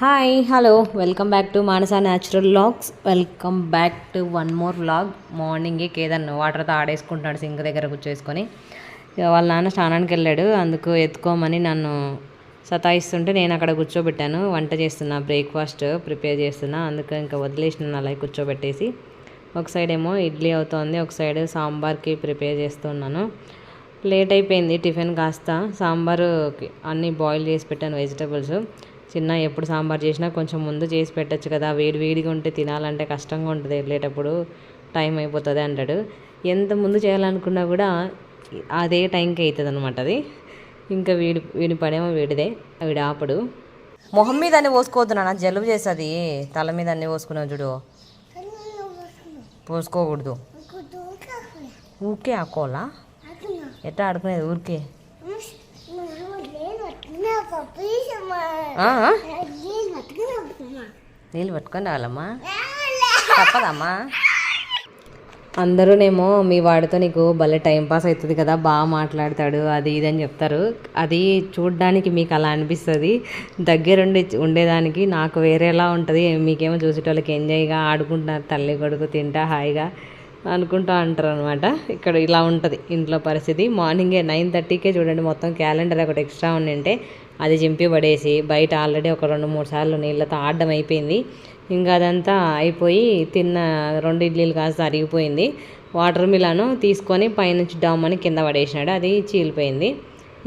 Hi hello welcome back to Manasa natural vlogs welcome back to one more vlog మార్నింగే కేదన్ వాటర్తో ఆడేసుకుంటున్నాడు sync దగ్గర కూర్చోసుకొని. వాళ్ళ నాన్న స్నానానికి వెళ్ళాడు. అందుకు ఎత్తుకోమని నన్ను సతాయిస్తుంటే నేను అక్కడ కూర్చోబెట్టాను. వంట చేస్తున్నా బ్రేక్ఫాస్ట్ ప్రిపేర్ చేస్తున్నా. అందుకు ఇంకా వదిలేసిన అలా కూర్చోబెట్టేసి ఒక సైడ్ ఏమో ఇడ్లీ అవుతోంది ఒక సైడ్ సాంబార్కి ప్రిపేర్ చేస్తున్నాను. లేట్ అయిపోయింది టిఫిన్ కాస్త. సాంబారు అన్నీ బాయిల్ చేసి పెట్టాను వెజిటబుల్స్ చిన్న ఎప్పుడు సాంబార్ చేసినా కొంచెం ముందు చేసి పెట్టచ్చు కదా. వేడి వేడిగా ఉంటే తినాలంటే కష్టంగా ఉంటుంది. వెళ్ళేటప్పుడు టైం అయిపోతుంది అంటాడు. ఎంత ముందు చేయాలనుకున్నా కూడా అదే టైంకి అవుతుంది అనమాట అది. ఇంకా వీడి వీడి పనేమో వీడిదే. వీడి ఆపడు. మొహం మీద అన్ని పోసుకోవద్దు నాన్న. జలుబు చేస్తుంది. తల మీద అన్ని పోసుకున్నావు చూడు. పోసుకోకూడదు. ఊరికే ఆకోవాలా ఎట్లా ఆడుకునేది ఊరికే? నీళ్ళు పట్టుకొని రావాలమ్మా. తప్పదమ్మా. అందరూనేమో మీ వాడితో నీకు భలే టైం పాస్ అవుతుంది కదా బాగా మాట్లాడతాడు అది ఇది అని చెప్తారు. అది చూడ్డానికి మీకు అలా అనిపిస్తుంది. దగ్గరుండి ఉండేదానికి నాకు వేరేలా ఉంటుంది. మీకేమో చూసేటోళ్ళకి ఎంజాయ్గా ఆడుకుంటున్నారు తల్లి కొడుకు తింటా హాయిగా. అనుకుంటా అంటారు అనమాట ఇక్కడ ఇలా ఉంటుంది ఇంట్లో పరిస్థితి. మార్నింగే నైన్ థర్టీకే చూడండి మొత్తం క్యాలెండర్ ఒకటి ఎక్స్ట్రా ఉండింటే అది చింపి పడేసి బయట ఆల్రెడీ ఒక రెండు మూడు సార్లు నీళ్ళతో ఆడడం అయిపోయింది. ఇంకా అదంతా అయిపోయి తిన్న రెండు ఇడ్లీలు కాస్త అరిగిపోయింది. వాటర్ మిలాను తీసుకొని పైనుంచి డామ్ అని కింద పడేసినాడు. అది చీలిపోయింది.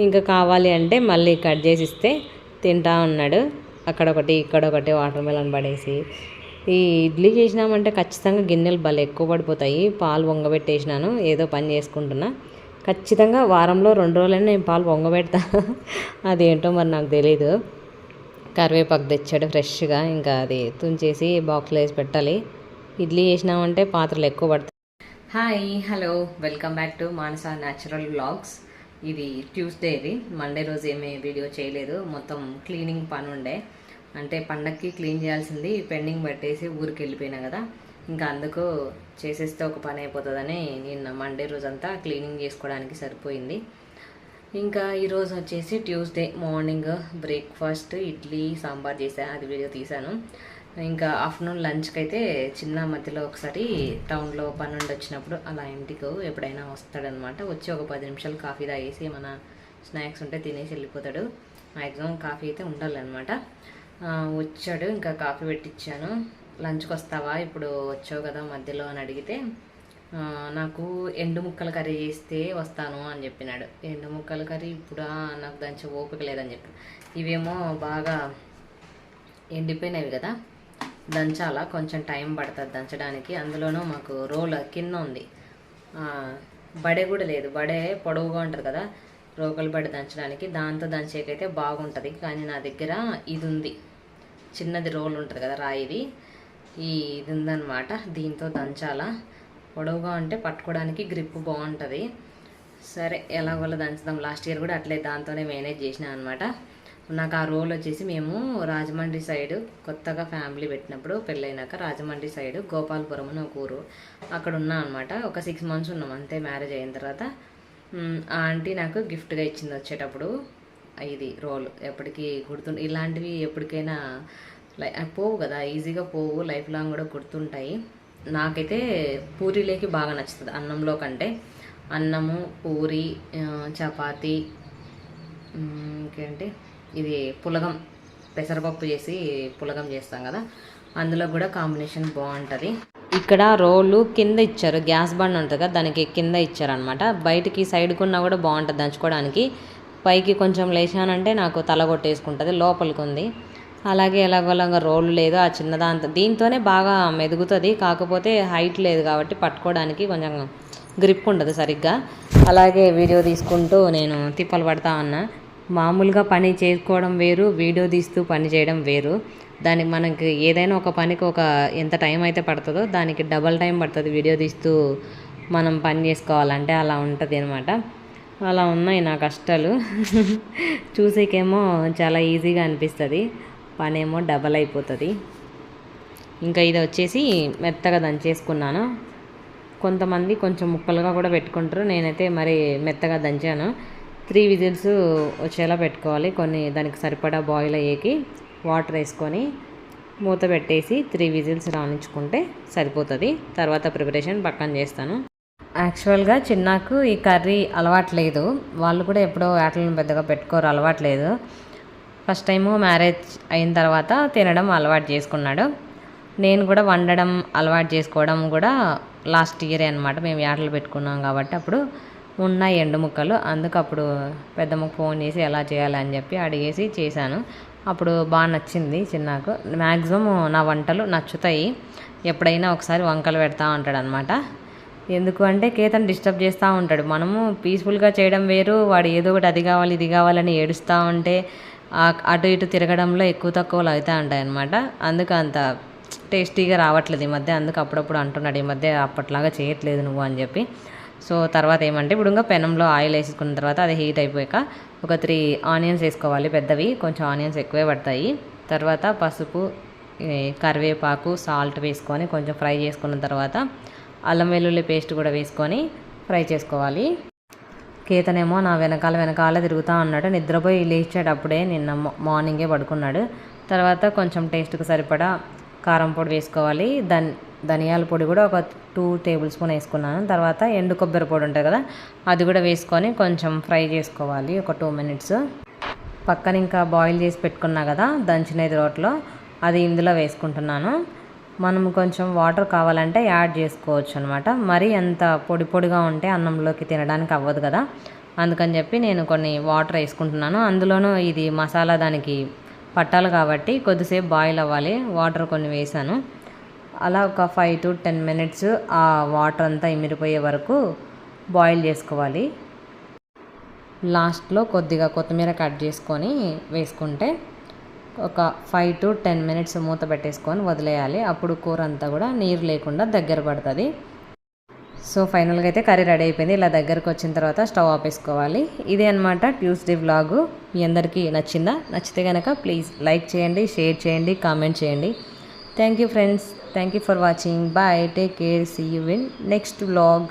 ఇంకా కావాలి అంటే మళ్ళీ కట్ చేసి ఇస్తే తింటా ఉన్నాడు. అక్కడ ఒకటి ఇక్కడ ఒకటి వాటర్ మిలన్ పడేసి ఈ ఇడ్లీ చేసినామంటే ఖచ్చితంగా గిన్నెలు భలే ఎక్కువ పడిపోతాయి. పాలు వంగబెట్టేసినాను ఏదో పని చేసుకుంటున్నా. ఖచ్చితంగా వారంలో రెండు రోజులైనా నేను పాలు వంగబెడతా అదేంటో మరి నాకు తెలియదు కరివేపాకు తెచ్చాడు ఫ్రెష్గా ఇంకా అది తుంచేసి బాక్స్లో వేసి పెట్టాలి. ఇడ్లీ చేసినామంటే పాత్రలు ఎక్కువ పడతాయి. Hi hello welcome back to Manasa natural blogs ఇది ట్యూస్డే ఇది. మండే రోజు ఏమీ వీడియో చేయలేదు. మొత్తం క్లీనింగ్ పని ఉండే అంటే పండక్కి క్లీన్ చేయాల్సింది పెండింగ్ పెట్టేసి ఊరికి వెళ్ళిపోయినా కదా. ఇంకా అందుకు చేసేస్తే ఒక పని అయిపోతుందని నిన్న మండే రోజంతా క్లీనింగ్ చేసుకోవడానికి సరిపోయింది. ఇంకా ఈరోజు వచ్చేసి Tuesday morning breakfast idli sambar చేశా అది వీడియో తీశాను. ఇంకా ఆఫ్టర్నూన్ లంచ్కి అయితే చిన్న మధ్యలో ఒకసారి టౌన్లో పని వచ్చినప్పుడు అలా ఇంటికి ఎప్పుడైనా వస్తాడనమాట. వచ్చి ఒక పది నిమిషాలు కాఫీ తాగేసి మన స్నాక్స్ ఉంటే తినేసి వెళ్ళిపోతాడు. మ్యాక్సిమం కాఫీ అయితే ఉండాలన్నమాట వచ్చాడు ఇంకా కాఫీ పెట్టించాను లంచ్కి వస్తావా ఇప్పుడు వచ్చావు కదా మధ్యలో అని అడిగితే నాకు ఎండు ముక్కల కర్రీ చేస్తే వస్తాను అని చెప్పినాడు. ఎండు ముక్కల కర్రీ ఇప్పుడు? నాకు దంచే ఓపిక లేదని చెప్పి. ఇవేమో బాగా ఎండిపోయినవి కదా దంచాలా? కొంచెం టైం పడుతుంది దంచడానికి. అందులోనూ మాకు రోల్ కింద ఉంది. బడే కూడా లేదు. బడే పొడవుగా ఉంటుంది కదా రోకలు బడి దంచడానికి. దాంతో దంచేకైతే బాగుంటుంది. కానీ నా దగ్గర ఇది ఉంది. చిన్నది రోల్ ఉంటుంది కదా రాయిది. ఈ ఇది ఉందన్నమాట దీంతో దంచాలా. పొడవుగా ఉంటే పట్టుకోవడానికి గ్రిప్ బాగుంటుంది. సరే ఎలాగోలా దంచుదాం. లాస్ట్ ఇయర్ కూడా అట్లే దాంతోనే మేనేజ్ చేసిన అనమాట నాకు ఆ రోల్ వచ్చేసి మేము రాజమండ్రి సైడ్ కొత్తగా ఫ్యామిలీ పెట్టినప్పుడు పెళ్ళైనాక రాజమండ్రి సైడ్ గోపాలపురం అని ఒక ఊరు అక్కడ ఉన్నా అనమాట ఒక సిక్స్ మంత్స్ ఉన్నాం అంతే మ్యారేజ్ అయిన తర్వాత. ఆ ఆంటీ నాకు గిఫ్ట్గా ఇచ్చింది వచ్చేటప్పుడు. ఇది రోల్. ఎప్పటికీ గుర్తు ఇలాంటివి ఎప్పటికైనా లై పోవు కదా. ఈజీగా పోవు. లైఫ్ లాంగ్ కూడా గుర్తుంటాయి. నాకైతే పూరీలోకి బాగా నచ్చుతుంది. అన్నంలో కంటే అన్నము పూరి చపాతి ఇంకేంటి? ఇది పులగం. పెసరపప్పు చేసి పులగం చేస్తాం కదా. అందులో కూడా కాంబినేషన్ బాగుంటుంది. ఇక్కడ రోలు కింద ఇచ్చారు. గ్యాస్ బండ్ ఉంటుంది కదా. దానికి కింద ఇచ్చారనమాట బయటికి సైడ్కి ఉన్నా కూడా బాగుంటుంది దంచుకోవడానికి. పైకి కొంచెం లేచానంటే నాకు తల కొట్టేసుకుంటుంది లోపలికి ఉంది అలాగే ఎలాగోలాగా రోలు లేదు ఆ చిన్నదాంతో దీంతోనే బాగా మెదుగుతుంది కాకపోతే హైట్ లేదు కాబట్టి పట్టుకోవడానికి కొంచెం గ్రిప్ ఉండదు సరిగ్గా. అలాగే వీడియో తీసుకుంటూ నేను తిప్పలు పడతా ఉన్నా. మామూలుగా పని చేసుకోవడం వేరు వీడియో తీస్తూ పని చేయడం వేరు. దానికి మనకి ఏదైనా ఒక పనికి ఒక ఎంత టైం అయితే పడుతుందో దానికి డబల్ టైం పడుతుంది వీడియో తీస్తూ మనం పని చేసుకోవాలంటే అలా ఉంటుంది అనమాట అలా ఉన్నాయి నా కష్టాలు. చూసేకేమో చాలా ఈజీగా అనిపిస్తుంది. పనేమో డబల్ అయిపోతుంది. ఇంకా ఇది వచ్చేసి మెత్తగా దంచేసుకున్నాను. కొంతమంది కొంచెం ముక్కలుగా కూడా పెట్టుకుంటారు. నేనైతే మరి మెత్తగా దంచాను. త్రీ విజిల్స్ వచ్చేలా పెట్టుకోవాలి. కొన్ని దానికి సరిపడా బాయిల్ అయ్యేకి వాటర్ వేసుకొని మూత పెట్టేసి త్రీ విజిల్స్ రాణించుకుంటే సరిపోతుంది. తర్వాత ప్రిపరేషన్ పక్కన చేస్తాను. యాక్చువల్గా చిన్నాకు ఈ కర్రీ అలవాట్లేదు. వాళ్ళు కూడా ఎప్పుడో వాటిని పెద్దగా పెట్టుకోరు అలవాట్లేదు. ఫస్ట్ టైము మ్యారేజ్ అయిన తర్వాత తినడం అలవాటు చేసుకున్నాడు. నేను కూడా వండడం అలవాటు చేసుకోవడం కూడా లాస్ట్ ఇయరే అనమాట మేము యాటలు పెట్టుకున్నాం కాబట్టి అప్పుడు ఉన్న ఎండు ముక్కలు. అందుకు అప్పుడు పెద్దమ్మకు ఫోన్ చేసి ఎలా చేయాలని చెప్పి అడిగేసి చేశాను. అప్పుడు బాగా నచ్చింది చిన్నాకు. మ్యాక్సిమం నా వంటలు నచ్చుతాయి. ఎప్పుడైనా ఒకసారి వంకలు పెడతా ఉంటాడు అనమాట ఎందుకు అంటే కేతన్ డిస్టర్బ్ చేస్తూ ఉంటాడు. మనము పీస్ఫుల్గా చేయడం వేరు వాడు ఏదో ఒకటి అది కావాలి ఇది కావాలని ఏడుస్తూ ఉంటే అటు ఇటు తిరగడంలో ఎక్కువ తక్కువలు అవుతూ ఉంటాయి అనమాట అందుకు అంత టేస్టీగా రావట్లేదు ఈ మధ్య. అందుకు అప్పుడప్పుడు అంటున్నాడు ఈ మధ్య అప్పట్లాగా చేయట్లేదు నువ్వు అని చెప్పి. సో తర్వాత ఏమంటే ఇప్పుడు ఇంకా పెనంలో ఆయిల్ వేసుకున్న తర్వాత అది హీట్ అయిపోయాక ఒక త్రీ ఆనియన్స్ వేసుకోవాలి పెద్దవి. కొంచెం ఆనియన్స్ ఎక్కువే పడతాయి. తర్వాత పసుపు కరివేపాకు సాల్ట్ వేసుకొని కొంచెం ఫ్రై చేసుకున్న తర్వాత అల్లం వెల్లుల్లి పేస్ట్ కూడా వేసుకొని ఫ్రై చేసుకోవాలి. కేతనేమో నా వెనకాల వెనకాల తిరుగుతూ ఉన్నాడు నిద్రపోయి లేచేటప్పుడే నిన్న మార్నింగే పడుకున్నాడు. తర్వాత కొంచెం టేస్ట్కి సరిపడా కారం పొడి వేసుకోవాలి. దన్ ధనియాల పొడి కూడా ఒక టూ టేబుల్ స్పూన్ వేసుకున్నాను. తర్వాత ఎండు కొబ్బరి పొడి ఉంటుంది కదా అది కూడా వేసుకొని కొంచెం ఫ్రై చేసుకోవాలి ఒక టూ మినిట్స్. పక్కన ఇంకా బాయిల్ చేసి పెట్టుకున్నా కదా దంచినది రోట్లో అది ఇందులో వేసుకుంటున్నాను. మనం కొంచెం వాటర్ కావాలంటే యాడ్ చేసుకోవచ్చు అనమాట మరీ అంత పొడి పొడిగా ఉంటే అన్నంలోకి తినడానికి అవ్వదు కదా. అందుకని చెప్పి నేను కొన్ని వాటర్ వేసుకుంటున్నాను. అందులోనూ ఇది మసాలా దానికి పట్టాలి కాబట్టి కొద్దిసేపు బాయిల్ అవ్వాలి. వాటర్ కొన్ని వేసాను. అలా ఒక ఫైవ్ టు టెన్ మినిట్స్ ఆ వాటర్ అంతా ఇమిరిపోయే వరకు బాయిల్ చేసుకోవాలి. లాస్ట్లో కొద్దిగా కొత్తిమీర కట్ చేసుకొని వేసుకుంటే ఒక ఫైవ్ టు టెన్ మినిట్స్ మూత పెట్టేసుకొని వదిలేయాలి. అప్పుడు కూర అంతా కూడా నీరు లేకుండా దగ్గర పడుతుంది. సో ఫైనల్గా అయితే కర్రీ రెడీ అయిపోయింది. ఇలా దగ్గరకు వచ్చిన తర్వాత స్టవ్ ఆపేసుకోవాలి. ఇదే అనమాట ట్యూస్డే వ్లాగు మీ అందరికీ నచ్చిందా? నచ్చితే కనుక ప్లీజ్ లైక్ చేయండి షేర్ చేయండి కామెంట్ చేయండి. Thank you friends thank you for watching bye take care see you in next vlog